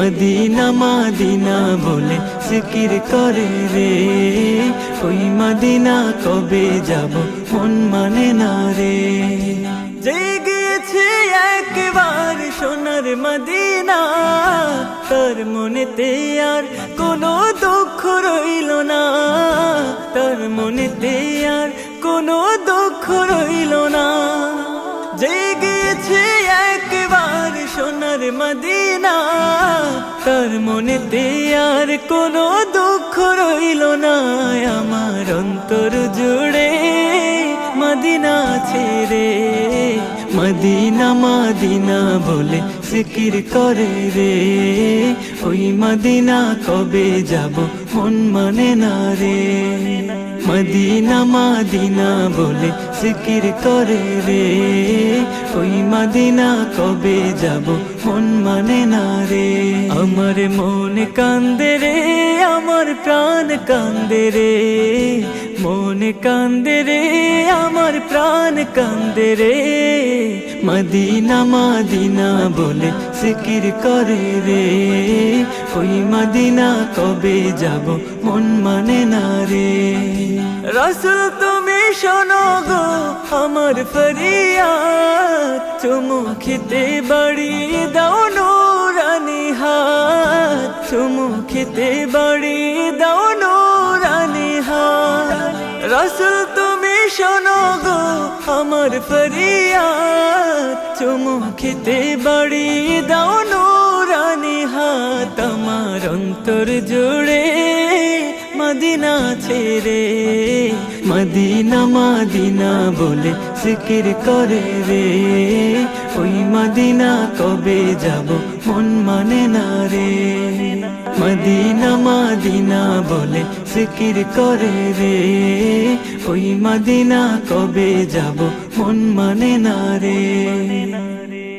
Medina Medina বলে সিকির করে রে। ওই মদিনা কবে যাব মন মানে না রে। জেগেছে একবার সোনার মদিনা, তার মনেতে আর কোনো দুঃখ রইল না। তার মনেতে আর কোনো দুঃখ রইল না। জেগেছে সোনার মদিনা তার মনেতে আর কোনো দুঃখ রইল না। আমার অন্তর জুড়ে মদিনা ছেড়ে মদিনা মদিনা বলে সিকির করে রে। ওই মদিনা কবে যাব মন মানে না রে। মদিনা মদিনা বলে সিকির করে রে। ওই মদিনা কবে যাব মন মানে না রে। আমার মন কান্দে রে, আমার প্রাণ কান্দে রে। মন কান্দে রে, আমার প্রাণ কান্দে রে। মদিনা মদিনা বলে সিকির করে রে। ওই মদিনা কবে যাব মন মানে না রে। রসুল তুমি শোনো গো, আমার ফরিয়াদ। চুমু খেতে বাড়ি দাও নুরানি হাত। চুমু খেতে বাড়ি আমার ফরিয়াদ, চুমু খেতে বাড়ি দাও নুরানি হাত। আমার অন্তর জুড়ে মদিনা ছেড়ে। মদিনা মদিনা বলে সিকির করে রে। ওই মদিনা কবে যাব মন মানে না রে। মদিনা মাদিনা বলে ফিকির করে রে। ওই মদিনা কবে যাব মন মানে না রে।